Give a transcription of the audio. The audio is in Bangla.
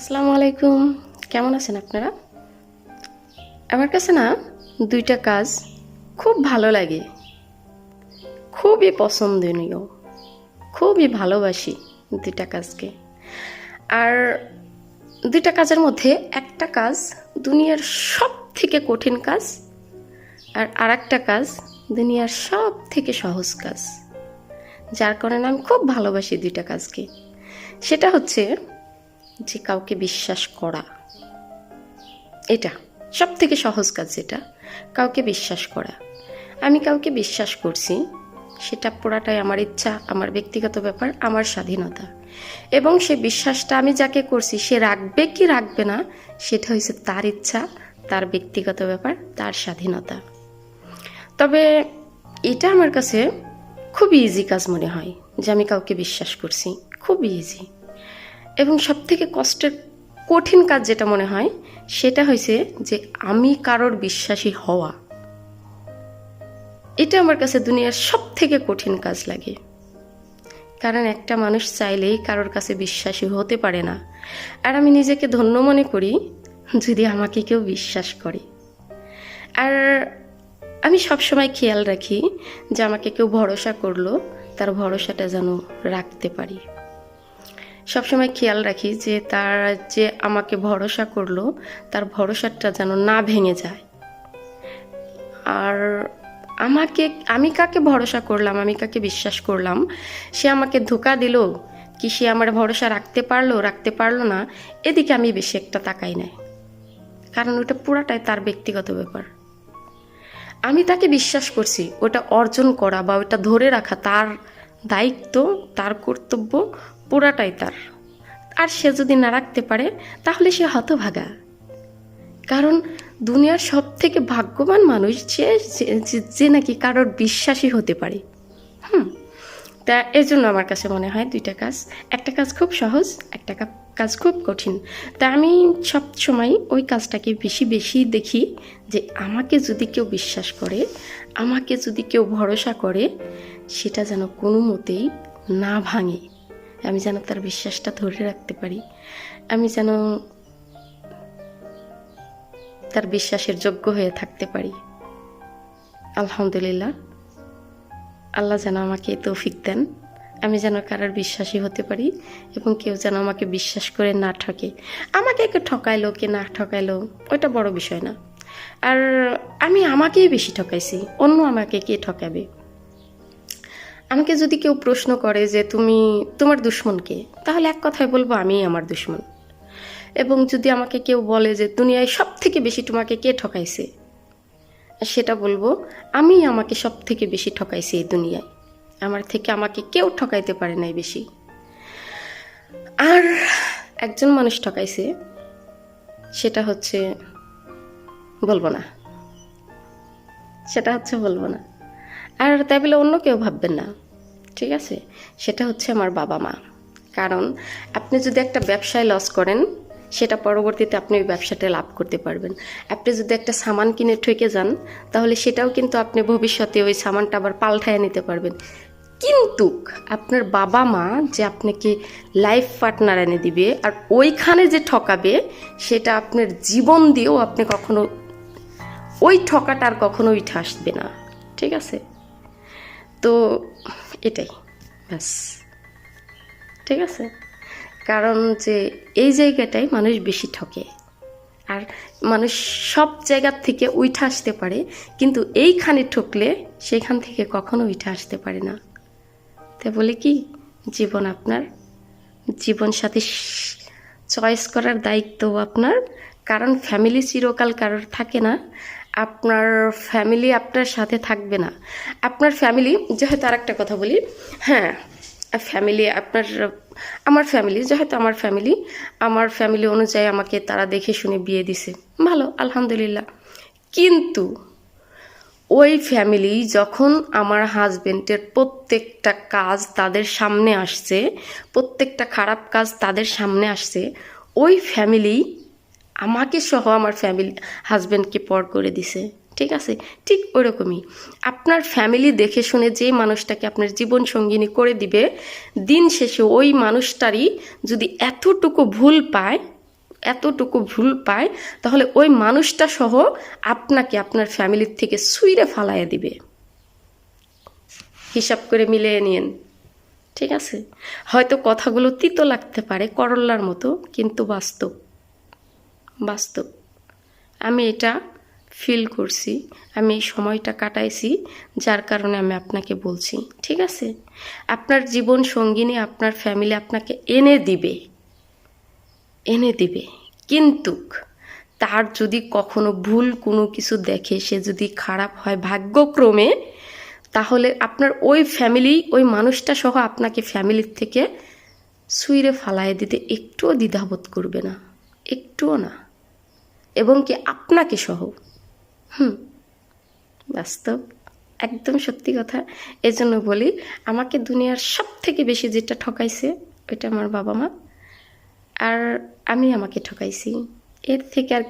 আসসালামু আলাইকুম। কেমন আছেন আপনারা? আমার কাছে না দুইটা কাজ খুব ভালো লাগে। খুবই পছন্দনীয়। খুবই ভালোবাসি দুইটা কাজকে। আর দুইটা কাজের মধ্যে একটা কাজ দুনিয়ার সব থেকে কঠিন কাজ, আর আরেকটা কাজ দুনিয়ার সব থেকে সহজ কাজ। যার কারণে আমি খুব ভালোবাসি দুইটা কাজকে। সেটা হচ্ছে যে কাউকে বিশ্বাস করা। এটা সব থেকে সহজ কাজ যেটা কাউকে বিশ্বাস করা। আমি কাউকে বিশ্বাস করছি, সেটা পুরাটাই আমার ইচ্ছা, আমার ব্যক্তিগত ব্যাপার, আমার স্বাধীনতা। এবং সে বিশ্বাসটা আমি যাকে করছি, সে রাখবে কি রাখবে না, সেটা হয়েছে তার ইচ্ছা, তার ব্যক্তিগত ব্যাপার, তার স্বাধীনতা। তবে এটা আমার কাছে খুব ইজি কাজ মনে হয়, যে আমি কাউকে বিশ্বাস করছি। খুব ইজি এবং সবথেকে কষ্টের কঠিন কাজ যেটা মনে হয়, সেটা হয়েছে যে আমি কারোর বিশ্বাসী হওয়া। এটা আমার কাছে দুনিয়ার সব থেকে কঠিন কাজ লাগে। কারণ একটা মানুষ চাইলেই কারোর কাছে বিশ্বাসী হতে পারে না। আর আমি নিজেকে ধন্য মনে করি যদি আমাকে কেউ বিশ্বাস করে। আর আমি সবসময় খেয়াল রাখি যে আমাকে কেউ ভরসা করল, তার ভরসাটা যেন রাখতে পারি। সবসময় খেয়াল রাখি যে তার যে আমাকে ভরসা করল, তার ভরসাটা যেন না ভেঙে যায়। আর আমাকে, আমি কাকে ভরসা করলাম, আমি কাকে বিশ্বাস করলাম? সে আমাকে ধোকা দিল কি সে আমার ভরসা রাখতে পারল রাখতে পারল না? এদিকে আমি বেশি একটা তাকাই নাই। কারণ ওটা পুরাটাই তার ব্যক্তিগত ব্যাপার। আমি তাকে বিশ্বাস করছি, ওটা অর্জন করা বা ওটা ধরে রাখা তার দায়িত্ব, তার কর্তব্য পুরাটাই তার। আর সে যদি না রাখতে পারে, তাহলে সে হতভাগা। কারণ দুনিয়ার সব থেকে ভাগ্যবান মানুষ যে, যে- নাকি কারোর বিশ্বাসী হতে পারে। হুম, তা এর জন্য আমার কাছে মনে হয় দুইটা কাজ। একটা কাজ খুব সহজ, একটা কাজ খুব কঠিন। তা আমি সব সময় ওই কাজটাকে বেশি বেশি দেখি যে আমাকে যদি কেউ বিশ্বাস করে, আমাকে যদি কেউ ভরসা করে, সেটা যেন কোনো মতেই না ভাঙে। আমি যেন তার বিশ্বাসটা ধরে রাখতে পারি। আমি যেন তার বিশ্বাসের যোগ্য হয়ে থাকতে পারি। আলহামদুলিল্লাহ। আল্লাহ যেন আমাকে তৌফিক দেন। আমি যেন কারোর বিশ্বাসী হতে পারি এবং কেউ যেন আমাকে বিশ্বাস করে না ঠকে। আমাকে কেউ ঠকাইলো, কে না ঠকাইলো, ওইটা বড় বিষয় না। আর আমি আমাকেই বেশি ঠকাইছি, অন্য আমাকে কে ঠকাবে? আমাকে যদি কেউ প্রশ্ন করে যে তুমি, তোমার দুশ্মনকে তাহলে এক কথায় বলব, আমিই আমার দুশ্মন। এবং যদি আমাকে কেউ বলে যে দুনিয়ায় সব থেকে বেশি তোমাকে কে ঠকাইছে, সেটা বলব আমি আমাকে সব থেকে বেশি ঠকাইছি এই দুনিয়ায়। আমার থেকে আমাকে কেউ ঠকাইতে পারে নাই বেশি। আর একজন মানুষ ঠকাইছে, সেটা হচ্ছে বলব না। সেটা হচ্ছে বলব না। আর তাই বলে অন্য কেউ ভাববেন না। ঠিক আছে? সেটা হচ্ছে আমার বাবা মা। কারণ আপনি যদি একটা ব্যবসায় লস করেন, সেটা পরবর্তীতে আপনি ওই ব্যবসাটা লাভ করতে পারবেন। আপনি যদি একটা সামান কিনে ঠকে যান, তাহলে সেটাও কিন্তু আপনি ভবিষ্যতে ওই সামানটা আবার পাল্টায় নিতে পারবেন। কিন্তু আপনার বাবা মা যে আপনাকে লাইফ পার্টনার এনে দিবে আর ওইখানে যে ঠকাবে, সেটা আপনার জীবন দিয়েও আপনি কখনো ওই ঠকাটা আর কখনো উঠে আসবে না। ঠিক আছে? তো এটাই, ব্যাস। ঠিক আছে? কারণ যে এই জায়গাটাই মানুষ বেশি ঠকে। আর মানুষ সব জায়গার থেকে উঠে আসতে পারে, কিন্তু এইখানে ঠকলে সেখান থেকে কখনো উঠে আসতে পারে না। তাই বলে কি, জীবন আপনার? জীবন সাথে চয়েস করার দায়িত্ব আপনার। কারণ ফ্যামিলি চিরকাল কারোর থাকে না। আপনার ফ্যামিলি আপনার সাথে থাকবে না। আপনার ফ্যামিলি যেহেতু আর একটা কথা বলি হ্যাঁ ফ্যামিলি আপনার, আমার ফ্যামিলি যেহেতু আমার ফ্যামিলি আমার ফ্যামিলি অনুযায়ী আমাকে তারা দেখে শুনে বিয়ে দিছে। ভালো, আলহামদুলিল্লাহ। কিন্তু ওই ফ্যামিলি যখন আমার হাজবেন্ডের প্রত্যেকটা কাজ তাদের সামনে আসছে, প্রত্যেকটা খারাপ কাজ তাদের সামনে আসছে, ওই ফ্যামিলি আমাকে সহ আমার ফ্যামিলি হাজব্যান্ডকে পর করে দিছে, ঠিক আছে? ঠিক ওরকমই। আপনার ফ্যামিলি দেখে শুনে যে মানুষটাকে আপনার জীবন সঙ্গিনী করে দিবে, দিন শেষে ওই মানুষটারই যদি এতটুকু ভুল পায়, এতটুকু ভুল পায়, তাহলে ওই মানুষটা সহ আপনাকে আপনার ফ্যামিলির থেকে সুইরে ফালাইয়া দিবে। হিসাব করে মিলিয়ে নিন ঠিক আছে? হয়তো কথাগুলো তিতো লাগতে পারে, করল্লার মতো, কিন্তু বাস্তব। বাস্তব। আমি এটা ফিল করছি, আমি এই সময়টা কাটাইছি, যার কারণে আমি আপনাকে বলছি, ঠিক আছে? আপনার জীবন সঙ্গিনী, আপনার ফ্যামিলি আপনাকে এনে দিবে এনে দিবে। কিন্তু তার যদি কখনো ভুল কোনো কিছু দেখে, সে যদি খারাপ হয় ভাগ্যক্রমে, তাহলে আপনার ওই ফ্যামিলি ওই মানুষটা সহ আপনাকে ফ্যামিলির থেকে সুইরে ফালায় দিতে একটুও দ্বিধাবোধ করবে না, একটুও না। এবং কি আপনাকে সহ। হুম, বাস্তব, একদম সত্যি কথা। এজন্য বলি, আমাকে দুনিয়ার সব থেকে বেশি যেটা ঠকাইছে, ওইটা আমার বাবা মা। আর আমি আমাকে ঠকাইছি। এর থেকে আর